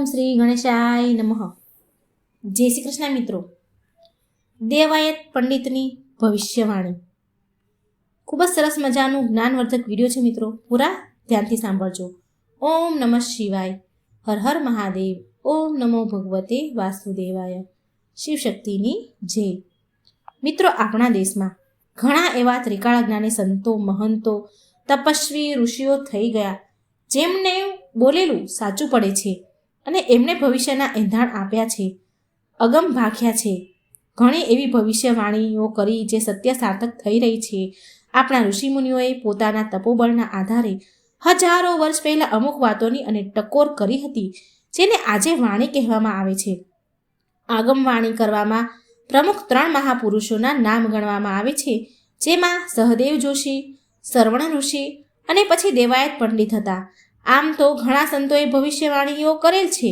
ઓમ શ્રી ગણેશાય નમઃ. જય શ્રી કૃષ્ણ મિત્રો. દેવાયત પંડિતની ભવિષ્યવાણી. ખૂબ જ સરસ મજાનું જ્ઞાનવર્ધક વીડિયો છે મિત્રો. પૂરા ધ્યાનથી સાંભળજો. ઓમ નમઃ શિવાય. હર હર મહાદેવ. ઓમ નમો ભગવતે વાસુદેવાય. શિવશક્તિની જય. મિત્રો, આપણા દેશમાં ઘણા એવા ત્રિકાળ જ્ઞાની સંતો, મહંતો, તપસ્વી, ઋષિઓ થઈ ગયા, જેમને બોલેલું સાચું પડે છે. અને એમને ભવિષ્યના એંધાણ આપ્યા છે, અગમ ભાખ્યા છે. ઘણી એવી ભવિષ્યવાણીઓ કરી જે સત્ય સાર્થક થઈ રહી છે. આપણા ઋષિમુનિઓએ પોતાના તપોબળના આધારે હજારો વર્ષ પહેલાં અમુક વાતોની અને ટકોર કરી હતી, જેને આજે વાણી કહેવામાં આવે છે. આગમવાણી કરવામાં પ્રમુખ ત્રણ મહાપુરુષોના નામ ગણવામાં આવે છે, જેમાં સહદેવ જોશી, સરવણ ઋષિ અને પછી દેવાયત પંડિત હતા. આમ તો ઘણા સંતોએ ભવિષ્યવાણીઓ કરેલ છે,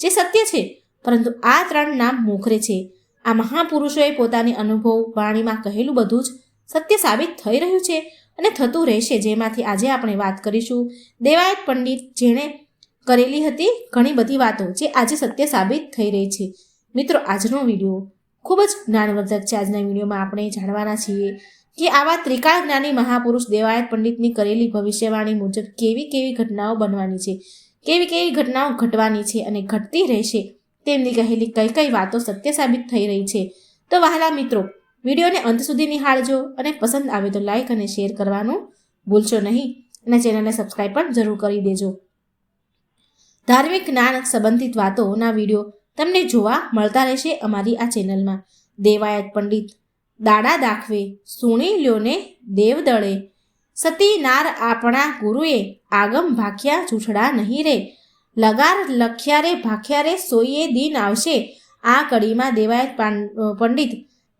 જે સત્ય છે, પરંતુ આ ત્રણ નામ મોખરે છે. આ મહાપુરુષોએ પોતાની અનુભવ વાણીમાં કહેલું બધું જ સત્ય સાબિત થઈ રહ્યું છે અને થતું રહેશે, જેમાંથી આજે આપણે વાત કરીશું. દેવાયત પંડિત જેણે કરેલી હતી ઘણી બધી વાતો જે આજે સત્ય સાબિત થઈ રહી છે. મિત્રો, આજનો વીડિયો ખૂબ જ જ્ઞાનવર્ધક છે. આજના વિડીયોમાં આપણે જાણવાના છીએ કે આવા ત્રિકાળ જ્ઞાની મહાપુરુષ દેવાયત પંડિતની કરેલી ભવિષ્યવાણી મુજબ કેવી કેવી ઘટનાઓ બનવાની છે, કેવી કેવી ઘટનાઓ ઘટવાની છે અને ઘટતી રહેશે તેમની કહેલી કઈ કઈ વાતો સત્ય સાબિત થઈ રહી છે. તો વહાલા મિત્રો, વિડીયોને અંત સુધી નિહાળજો અને પસંદ આવે તો લાઇક અને શેર કરવાનું ભૂલશો નહીં અને ચેનલને સબસ્ક્રાઈબ પણ જરૂર કરી દેજો. ધાર્મિક જ્ઞાન સંબંધિત વાતોના વીડિયો તમને જોવા મળતા રહેશે અમારી આ ચેનલમાં. દેવાયત પંડિત દાડા દાખવે, સુણી લ્યોને દેવદળે સતી નાર આપણા ગુરુએ આગમ ભાખ્યા જૂઠડા નહીં રે. લગાર લખ્યા રે ભાખ્યા રે સોઈએ દિન આવશે. આ કડીમાં દેવાયત પંડિત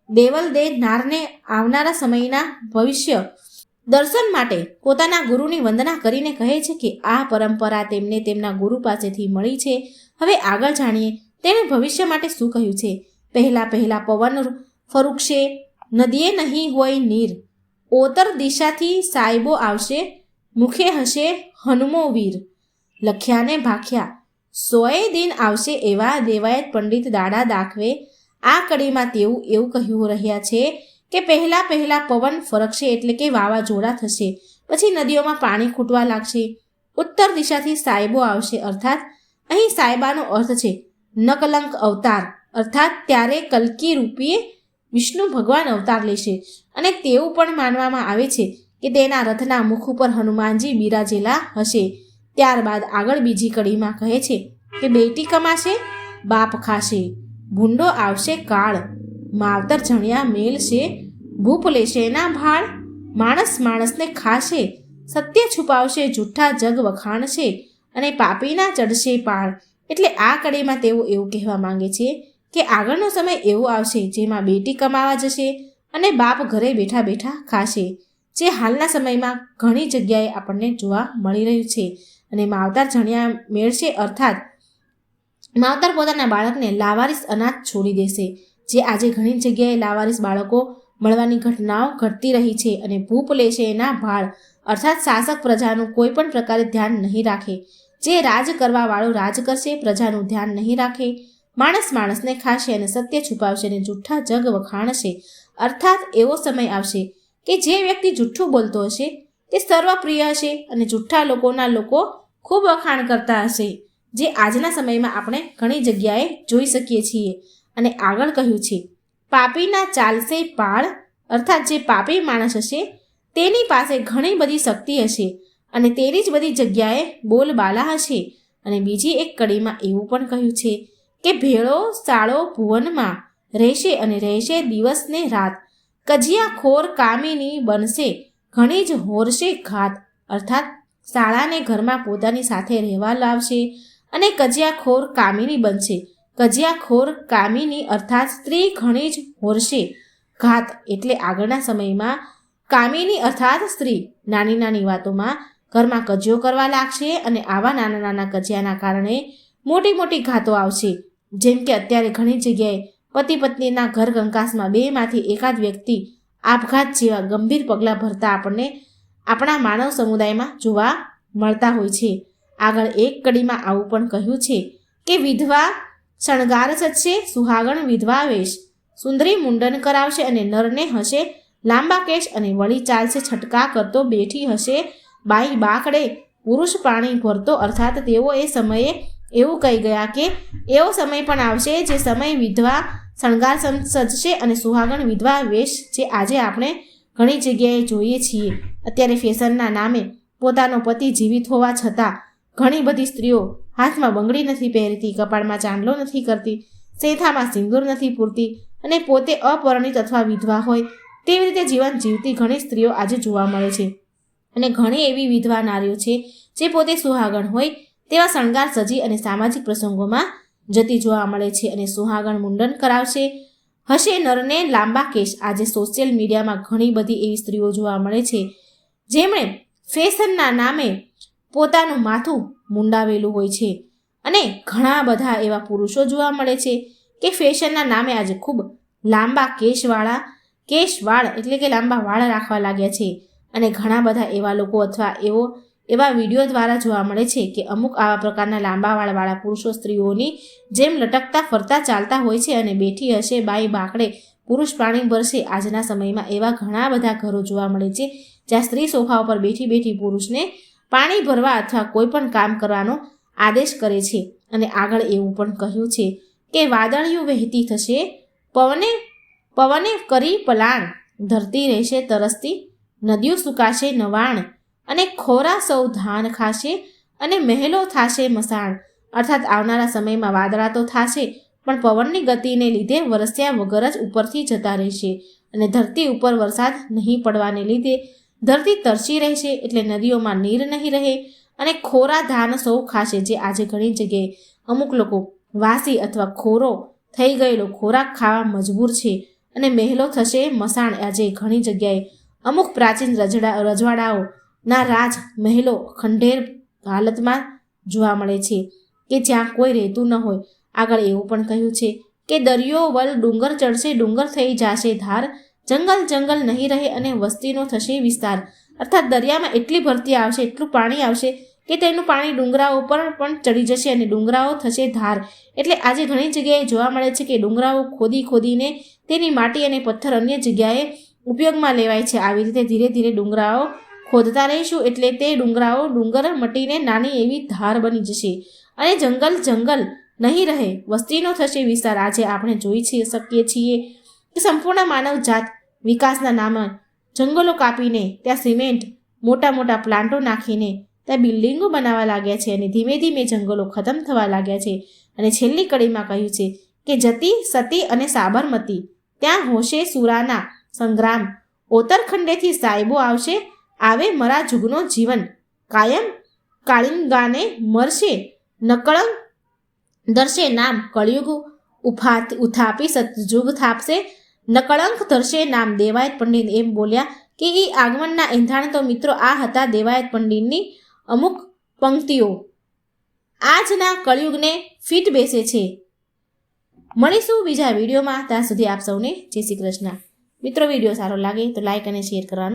દેવલ દે નારને આવનારા સમયના ભવિષ્ય દર્શન માટે પોતાના ગુરુની વંદના કરીને કહે છે કે આ પરંપરા તેમને તેમના ગુરુ પાસેથી મળી છે. હવે આગળ જાણીએ તેણે ભવિષ્ય માટે શું કહ્યું છે? પહેલાં પહેલાં પવન ફરુક્ષે નદીએ નહીં હોય નીર. ઓતર દિશાથી સાહેબો આવશે, મુખે હશે હનુમો વીર. લખ્યાને ભાખ્યા, સોએ દિન આવશે એવા દેવાયત પંડિત દાડા દાખવે, આ કડીમાં તેવું એવું કહ્યું રહ્યા છે કે પહેલાં પહેલાં પવન ફરકશે એટલે કે વાવાઝોડા થશે. પછી નદીઓમાં પાણી ખૂટવા લાગશે. ઉત્તર દિશાથી સાહેબો આવશે, અર્થાત અહીં સાહેબાનો અર્થ છે નકલંક અવતાર. અર્થાત ત્યારે કલકી રૂપીએ વિષ્ણુ ભગવાન અવતાર લેશે અને તેવું પણ માનવામાં આવે છે કે તેના રથના મુખ ઉપર હનુમાનજી બિરાજેલા હશે. ત્યારબાદ આગળ બીજી કડીમાં કહે છે કે બેટી કમાશે, બાપ ખાશે, ભૂંડો આવશે કાળ, માવતર જણ્યા મેલશે ભૂપ લેશે એના ભાળ માણસ માણસને ખાશે, સત્ય છુપાવશે, જૂઠા જગ વખાણશે અને પાપીના ચડશે પાળ. એટલે આ કડીમાં તેઓ એવું કહેવા માંગે છે કે આગળનો સમય એવો આવશે જેમાં બેટી કમાવા જશે અને બાપ ઘરે બેઠા બેઠા ખાશે, જે હાલના સમયમાં ઘણી જગ્યાએ આપણને જોવા મળી રહ્યું છે. અને માવતર જણ્યા મેળશે અર્થાત માવતર પોતાના બાળકને લાવારીસ અનાજ છોડી દેશે, જે આજે ઘણી જગ્યાએ લાવારીસ બાળકો મળવાની ઘટનાઓ ઘટતી રહી છે અને ભૂપ લેશે એના ભાળ અર્થાત શાસક પ્રજાનું કોઈ પણ પ્રકારે ધ્યાન નહીં રાખે. જે રાજ કરવાવાળો રાજ કરશે, પ્રજાનું ધ્યાન નહીં રાખે. માણસ માણસને ખાશે અને સત્ય છુપાવશે અને જૂઠા જગ વખાણશે. અર્થાત એવો સમય આવશે કે જે વ્યક્તિ જૂઠું બોલતો હશે, તે સર્વપ્રિય હશે અને જૂઠા લોકોના લોકો ખૂબ વખાણ કરતા હશે, જે આજના સમયમાં આપણે ઘણી જગ્યાએ જોઈ શકીએ છીએ. અને આગળ કહ્યું છે, પાપીના ચાલશે પાળ, અર્થાત જે પાપી માણસ હશે, તેની પાસે ઘણી બધી શક્તિ હશે અને તેની જ બધી જગ્યાએ બોલબાલા હશે. અને બીજી એક કડીમાં એવું પણ કહ્યું છે કે ભેળો સાળો ભુવનમાં રહેશે અને રહેશે દિવસ ને રાત. કજિયા ખોર કામીની બનશે, ઘણી જ હોરશે ઘાત. અર્થાત શાળાને ઘરમાં પોતાની સાથે રહેવા લાવશે અને કજિયાખોર કામિની બનશે. કજિયાખોર કામિની અર્થાત સ્ત્રી ઘણી જ હોરશે ઘાત એટલે આગળના સમયમાં કામિની અર્થાત સ્ત્રી. નાની નાની વાતોમાં ઘરમાં કજિયો કરવા લાગશે અને આવા નાના નાના કજિયાના કારણે મોટી મોટી ઘાતો આવશે. જેમ કે અત્યારે ઘણી જગ્યાએ પતિ પત્નીના ઘર કંકાસમાં બેમાંથી એકાદ વ્યક્તિ આપઘાત જેવા ગંભીર પગલાં ભરતા આપણને આપણા માનવ સમુદાયમાં જોવા મળતા હોય છે. આગળ એક કડીમાં આવું પણ કહ્યું છે કે વિધવા શણગાર સજશે સુહાગણ વિધવા વેશ. સુંદરી મુંડન કરાવશે અને નરને હશે, લાંબા કેશ અને વળી ચાલશે, છટકા કરતો બેઠી હશે, બાઈ બાકડે પુરુષ પાણી ભરતો, અર્થાત તેઓ એ સમયે એવું કહી ગયા કે, એવો સમય પણ આવશે જે સમય વિધવા શણગાર સજશે અને સુહાગણ વિધવા વેશ જે આજે આપણે ઘણી જગ્યાએ જોઈએ છીએ. અત્યારે ફેશનના નામે પોતાનો પતિ જીવિત હોવા છતાં ઘણી બધી સ્ત્રીઓ હાથમાં બંગડી નથી પહેરતી, કપાળમાં ચાંદલો નથી કરતી સેથામાં સિંદૂર નથી પૂરતી અને પોતે અપરિણિત અથવા વિધવા હોય તેવી રીતે જીવન જીવતી ઘણી સ્ત્રીઓ આજે જોવા મળે છે. અને ઘણી એવી વિધવા નારીઓ છે જે પોતે સુહાગણ હોય તેવા શણગાર સજી અને સામાજિક પ્રસંગોમાં જતી જોવા મળે છે અને સુહાગણ મુંડન કરાવશે. હશે નરને લાંબા કેશ. આજે સોશિયલ મીડિયામાં ઘણી બધી એવી સ્ત્રીઓ જોવા મળે છે, જેમણે ફેશનના નામે પોતાનું માથું મુંડાવેલું હોય છે અને ઘણા બધા એવા પુરુષો જોવા મળે છે કે ફેશનના નામે આજે ખૂબ લાંબા કેશવાળા કેશ વાળ એટલે કે લાંબા વાળ રાખવા લાગ્યા છે અને ઘણા બધા એવા લોકો અથવા એવો એવા વીડિયો દ્વારા જોવા મળે છે કે અમુક આવા પ્રકારના લાંબા વાળવાળા પુરુષો સ્ત્રીઓની જેમ લટકતા, ફરતા, ચાલતા હોય છે અને બેઠી હશે, બાઈ બાકડે, પુરુષ પાણી ભરશે આજના સમયમાં એવા ઘણા બધા ઘરો જોવા મળે છે જ્યાં સ્ત્રી સોફા ઉપર બેઠી બેઠી પુરુષને પાણી ભરવા અથવા કોઈ પણ કામ કરવાનો આદેશ કરે છે. અને આગળ એવું પણ કહ્યું છે કે વાદળિયું વહેતી થશે, પવને પવને કરી પલાણ. ધરતી રહેશે તરસતી, નદીઓ સુકાશે નવાણ. અને ખોરા સૌ ધાન ખાશે અને મહેલો થાશે મસાણ અર્થાત આવનારા સમયમાં વાદળા તો થાશે, પણ પવનની ગતિને લીધે વરસ્યા વગર જ ઉપરથી જતા રહેશે અને ધરતી ઉપર વરસાદ નહીં પડવાને લીધે ધરતી તરસી રહેશે એટલે નદીઓમાં નીર નહીં રહે અને ખોરા ધાન સૌ ખાશે, જે આજે ઘણી જગ્યાએ અમુક લોકો વાસી અથવા ખોરો થઈ ગયેલો ખોરાક ખાવા મજબૂર છે અને મહેલો થશે મસાણ. આજે ઘણી જગ્યાએ અમુક પ્રાચીન રજડા રજવાડાઓના રાજ, મહેલો, ખંડેર હાલતમાં જોવા મળે છે કે જ્યાં કોઈ રહેતું ન હોય. આગળ એવું પણ કહ્યું છે કે દરિયો વલ ડુંગર ચડશે, ડુંગર થઈ જશે, ધાર જંગલ જંગલ નહીં રહે અને વસ્તીનો થશે વિસ્તાર. અર્થાત દરિયામાં એટલી ભરતી આવશે, એટલું પાણી આવશે કે તેનું પાણી ડુંગરાઓ પર પણ ચડી જશે અને ડુંગરાઓ થશે ધાર. એટલે આજે ઘણી જગ્યાએ જોવા મળે છે કે ડુંગરાઓ ખોદી ખોદીને તેની માટી અને પથ્થર અન્ય જગ્યાએ ઉપયોગમાં લેવાય છે. આવી રીતે ધીરે ધીરે ડુંગરાઓ ખોદતા રહીશું એટલે તે ડુંગરાઓ ડુંગર મટીને નાની એવી ધાર બની જશે. અને જંગલ જંગલ નહીં રહે, વસ્તીનો થશે વિસ્તાર. આજે આપણે જોઈ છીએ શકીએ છીએ કે સંપૂર્ણ માનવ જાત વિકાસના નામે જંગલો કાપીને, ત્યાં સિમેન્ટ, મોટા મોટા પ્લાન્ટો નાખીને, ત્યાં બિલ્ડિંગો બનાવવા લાગ્યા છે અને ધીમે ધીમે જંગલો ખતમ થવા લાગ્યા છે. અને છેલ્લી કડીમાં કહ્યું છે કે જતી, સતી અને સાબરમતી, ત્યાં હોશે સુરાના સંગ્રામ. ઓતરખંડેથી સાહેબો આવશે આવે મરા જુગનો જીવન. કાયમ કાળિંગાને મરશે નકળંગ દર્શે નામ કળિયુગ ઉફા ઉથાપી સતયુગ થાપશે, નકળંક ધરશે નામ દેવાયત પંડિત. એમ બોલ્યા કે એ આગમનના એંધાણ તો મિત્રો આ હતા દેવાયત પંડિતની અમુક પંક્તિઓ. આજના કળિયુગને ફિટ બેસે છે. મળીશું બીજા વિડીયોમાં. ત્યાં સુધી આપ સૌને જય શ્રી કૃષ્ણ. મિત્રો, વીડિયો સારો લાગે તો લાઈક અને શેર કરવાનું